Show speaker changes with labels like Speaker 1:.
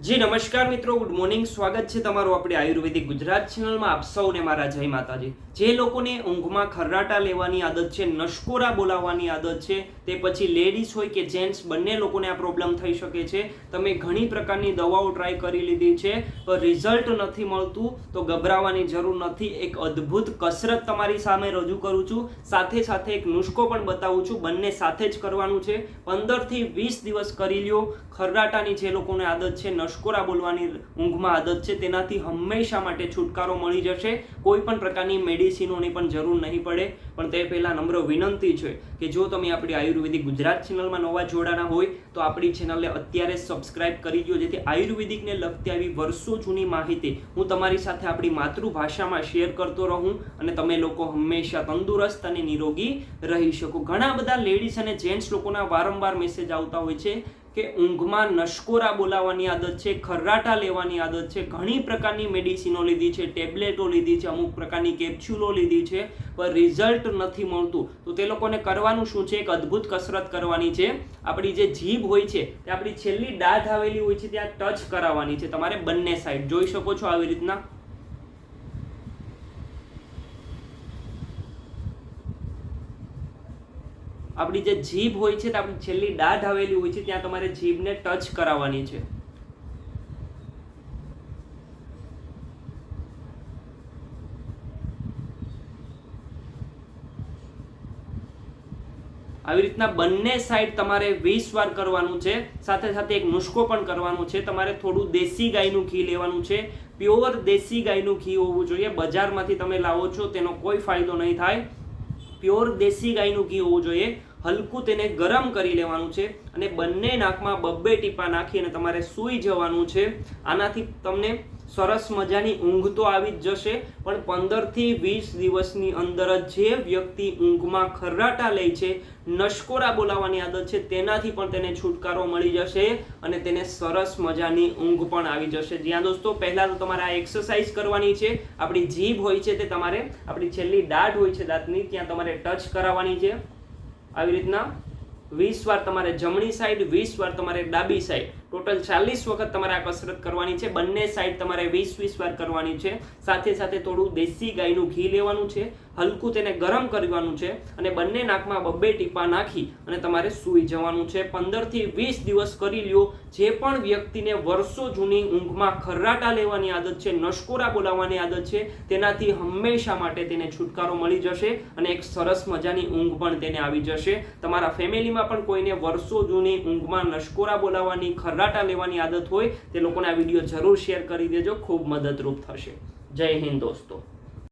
Speaker 1: જી, નમસ્કાર મિત્રો. Good morning સ્વાગત છે તમારું આપણે આયુર્વેદિક ગુજરાત ચેનલમાં. આપ સૌને મારા જય માતાજી. જે લોકોને ઊંઘમાં ખર્રાટા લેવાની આદત છે નશકોરા બોલાવવાની આદત છે, તે પછી લેડીઝ હોય કે જેન્ટ્સ બંને લોકોને આ પ્રોબ્લેમ થઈ શકે છે. તમે ઘણી પ્રકારની દવાઓ ટ્રાય કરી લીધી છે, પણ રિઝલ્ટ નથી મળતું. તો ગભરાવાની જરૂર નથી. એક અદ્ભુત કસરત તમારી સામે રજૂ કરું છું. સાથે સાથે એક નુસ્ખો પણ બતાવું છું. બંને સાથે જ કરવાનું છે. પંદરથી વીસ દિવસ કરી લ્યો. ખર્રાટાની જે લોકોને આદત છે નશકોરા બોલવાની ઊંઘમાં આદત છે. તેનાથી હંમેશા માટે છુટકારો મળી જશે. કોઈ પણ પ્રકારની મેડિસિનોની પણ જરૂર નહીં પડે. પણ તે પહેલાં નમ્ર વિનંતી છે કે જો તમે આપણી આયુર્વેદિક ગુજરાત ચેનલમાં નવા જોડાના હોય, તો આપણી ચેનલને અત્યારે સબસ્ક્રાઇબ કરી દો જેથી આયુર્વેદિકને લગતી આવી વર્ષો જૂની માહિતી હું તમારી સાથે આપણી માતૃભાષામાં શેર કરતો રહું અને તમે લોકો હંમેશા તંદુરસ્ત અને નિરોગી રહી શકો. ઘણા બધા લેડીઝ અને જેન્ટ્સ લોકોના વારંવાર મેસેજ આવતા હોય છે કે ઊંઘમાં નશકોરા બોલાવવાની આદત છે, ખર્રાટા લેવાની આદત છે, ઘણી પ્રકારની મેડિસિનો લીધી છે, ટેબ્લેટો લીધી છે, અમુક પ્રકારની કેપ્સ્યુલો લીધી છે, પણ રિઝલ્ટ નથી મળતું. તો તે લોકોને કરવાનું શું છે? એક અદ્ભુત કસરત કરવાની છે. આપણી જે જીભ હોય છે, તે આપણી છેલ્લી દાઢ આવેલી હોય છે ત્યાં ટચ કરાવવાની છે. તમારે બંને સાઈડ. જોઈ શકો છો આવી રીતના? આપણી જે જીભ હોય છે તે આપણી છેલ્લી દાઢ આવેલી હોય છે, ત્યાં તમારે જીભને ટચ કરાવવાની છે. આવી રીતના બંને સાઈડ તમારે વીસ વાર કરવાનું છે, સાથે સાથે એક નુસ્ખો પણ કરવાનો છે. તમારે થોડું દેશી ગાયનું ઘી લેવાનું છે. પ્યોર દેશી ગાયનું ઘી હોવું જોઈએ. બજારમાંથી તમે લાવો છો, તેનો કોઈ ફાયદો નહીં થાય. પ્યોર દેશી ગાયનું ઘી હોવું જોઈએ. હલકું તેને ગરમ કરી લેવાનું છે અને બંને નાકમાં બબ્બે ટીપા નાખી અને તમારે સૂઈ જવાનું છે. આનાથી તમને સરસ મજાની ઊંઘ તો આવી જ જશે, પણ પંદરથી વીસ દિવસની અંદર જ જે વ્યક્તિ ઊંઘમાં ખર્રાટા લે છે, નશકોરા બોલાવવાની આદત છે, તેનાથી પણ તેને છુટકારો મળી જશે અને તેને સરસ મજાની ઊંઘ પણ આવી જશે. જ્યાં દોસ્તો, પહેલાં તો તમારે આ એક્સરસાઇઝ કરવાની છે. આપણી જીભ હોય છે તે તમારે, આપણી છેલ્લી દાઢ હોય છે દાંતની, ત્યાં તમારે ટચ કરાવવાની છે. આવી રીતના વીસ વાર તમારે જમણી સાઈડ વીસ વાર તમારે ડાબી સાઈડ ટોટલ ચાલીસ વખત તમારે આ કસરત કરવાની છે. બંને સાઈડ તમારે વીસ વીસ વાર કરવાની છે. સાથે સાથે થોડું દેશી ગાયનું ઘી લેવાનું છે. હલકું તેને ગરમ કરવાનું છે અને બંને નાકમાં બબ્બે ટીપા નાખી અને તમારે સૂઈ જવાનું છે. પંદરથી વીસ દિવસ કરી લ્યો. જે પણ વ્યક્તિને વર્ષો જૂની ઊંઘમાં ખર્રાટા લેવાની આદત છે નશકોરા બોલાવવાની આદત છે, તેનાથી હંમેશા માટે તેને છુટકારો મળી જશે અને એક સરસ મજાની ઊંઘ પણ તેને આવી જશે. તમારા ફેમિલીમાં પણ કોઈને વર્ષો જૂની ઊંઘમાં નશકોરા બોલાવવાની ખર્રાટા લેવાની આદત હોય તે લોકોને આ વીડિયો જરૂર શેર કરી દેજો. ખૂબ મદદરૂપ થશે. જય હિન્દ દોસ્તો.